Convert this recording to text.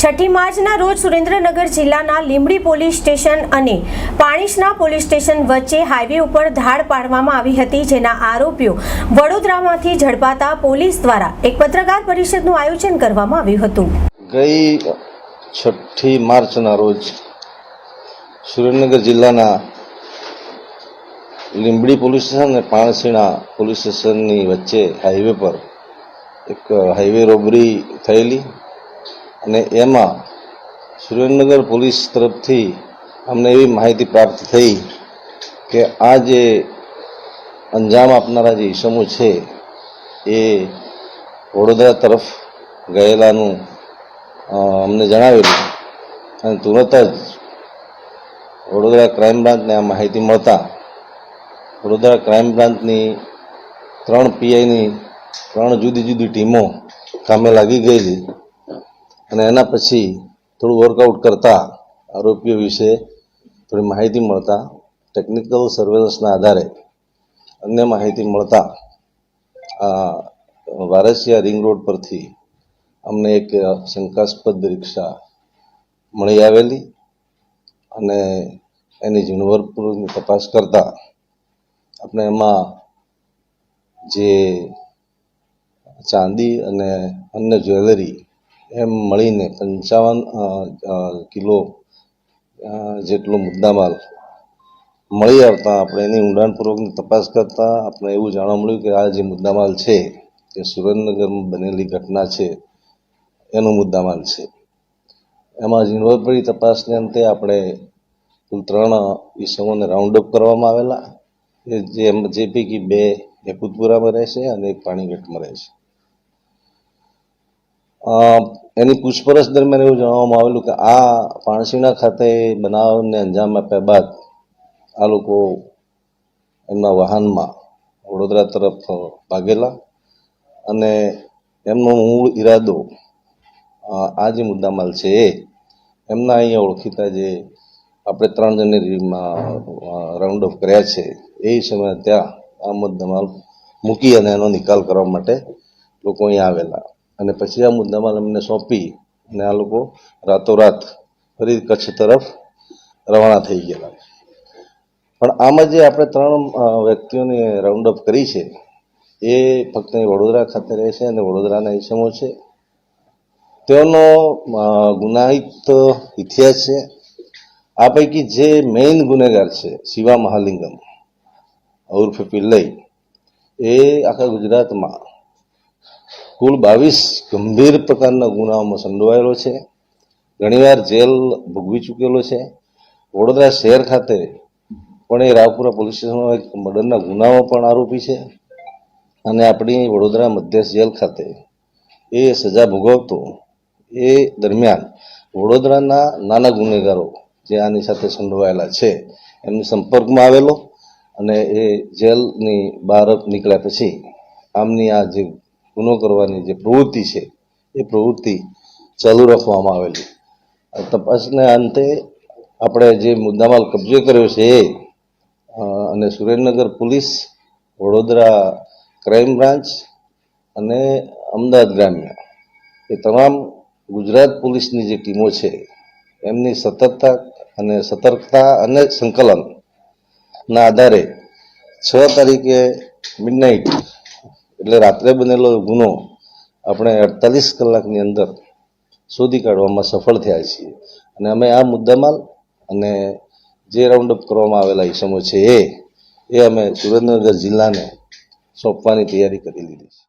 છઠ્ઠી માર્ચના રોજ સુરેન્દ્રનગર જિલ્લાના લીંબડી પોલીસ સ્ટેશન અને પાણીસના પોલીસ સ્ટેશન વચ્ચે હાઈવે ઉપર ધાડ પાડવામાં આવી હતી, જેના આરોપીઓ વડોદરામાંથી ઝડપાતા પોલીસ દ્વારા એક પત્રકાર પરિષદનું આયોજન કરવામાં આવ્યું હતું. ગઈ છઠ્ઠી માર્ચના રોજ સુરેન્દ્રનગર જિલ્લાના લીંબડી પોલીસ સ્ટેશન અને પાણસીણા પોલીસ સ્ટેશનની વચ્ચે હાઈવે પર એક હાઈવે રોબરી થયેલી અને એમાં સુરેન્દ્રનગર પોલીસ તરફથી અમને એવી માહિતી પ્રાપ્ત થઈ કે આ જે અંજામ આપનારા જે ઈસમો છે, એ વડોદરા તરફ ગયેલાનું અમને જણાવેલું. અને તુરંત જ વડોદરા ક્રાઇમ બ્રાન્ચને આ માહિતી મળતા વડોદરા ક્રાઇમ બ્રાન્ચની ત્રણ પીઆઈની ત્રણ જુદી જુદી ટીમો કામે લાગી ગયેલી. અને એના પછી થોડું વર્કઆઉટ કરતા આરોપીઓ વિશે થોડી માહિતી મળતા ટેકનિકલ સર્વેલન્સના આધારે અન્ય માહિતી મળતા વારસિયા રિંગ રોડ પરથી અમને એક શંકાસ્પદ રિક્ષા મળી આવેલી અને એની ઝીણવટપૂર્વકની તપાસ કરતા આપણે એમાં જે ચાંદી અને અન્ય જ્વેલરી એમ મળીને પંચાવન કિલો જેટલો મુદ્દામાલ મળી આવતા આપણે એની ઊંડાણપૂર્વકની તપાસ કરતા આપણે એવું જાણવા મળ્યું કે આ જે મુદ્દામાલ છે તે સુરેન્દ્રનગરમાં બનેલી ઘટના છે, એનો મુદ્દામાલ છે. એમાં ઝીણવટભરી તપાસને અંતે આપણે કુલ ત્રણ ઈસમોને રાઉન્ડ અપ કરવામાં આવેલા જે જે પૈકી બે હેકુતપુરામાં રહે છે અને એક પાણીગઢમાં રહે છે એની પૂછપરછ દરમિયાન એવું જણાવવામાં આવેલું કે આ પાણસીના ખાતે બનાવને અંજામ આપ્યા બાદ આ લોકો એમના વાહનમાં વડોદરા તરફ ભાગેલા અને એમનો મૂળ ઈરાદો આ જે મુદ્દામાલ છે એ એમના અહીંયા ઓળખીતા જે આપણે ત્રણ જણને રાઉન્ડ ઓફ કર્યા છે, એ સમયે ત્યાં આ મુદ્દામાલ મૂકી અને એનો નિકાલ કરવા માટે લોકો અહીંયા આવેલા. અને પછી આ મુદ્દામાલ અમને સોંપી અને આ લોકો રાતોરાત ફરી કચ્છ તરફ રવાના થઈ ગયેલા પણ આમાં જે આપણે ત્રણ વ્યક્તિઓને રાઉન્ડ અપ કરી છે, એ ફક્ત વડોદરા ખાતે રહે છે અને વડોદરાના ઇસમો છે. તેઓનો ગુનાહિત ઇતિહાસ છે. આ પૈકી જે મેઇન ગુનેગાર છે, શિવા મહાલિંગમ, ઉર્ફે પિલ્લઈ, એ આખા ગુજરાતમાં કુલ બાવીસ ગંભીર પ્રકારના ગુનાઓમાં સંડોવાયેલો છે. ઘણીવાર જેલ ભોગવી ચૂકેલો છે. વડોદરા શહેર ખાતે પણ એ રાવપુરા પોલીસ સ્ટેશનમાં એક મર્ડરના ગુનામાં પણ આરોપી છે અને આપણી વડોદરા મધ્યસ્થ જેલ ખાતે એ સજા ભોગવતો એ દરમિયાન વડોદરાના નાના ગુનેગારો જે આની સાથે સંડોવાયેલા છે એમની સંપર્કમાં આવેલો અને એ જેલની બહાર નીકળ્યા પછી આમની આ જે ગુનો કરવાની જે પ્રવૃત્તિ છે, એ પ્રવૃત્તિ ચાલુ રાખવામાં આવેલી. તપાસના અંતે આપણે જે મુદ્દામાલ કબજે કર્યો છે એ અને Surendranagar police, Vadodara crime branch અને અમદાવાદ ગ્રામ્ય, એ તમામ ગુજરાત પોલીસની જે ટીમો છે, એમની સતર્કતા અને સતર્કતા અને સંકલનના આધારે છ તારીખે મિડનાઇટ એટલે રાત્રે બનેલો ગુનો આપણે અડતાલીસ કલાકની અંદર શોધી કાઢવામાં સફળ થયા છીએ. અને અમે આ મુદ્દામાલ અને જે રાઉન્ડ અપ કરવામાં આવેલા ઇસમો છે એ એ અમે સુરેન્દ્રનગર જિલ્લાને સોંપવાની તૈયારી કરી લીધી છે.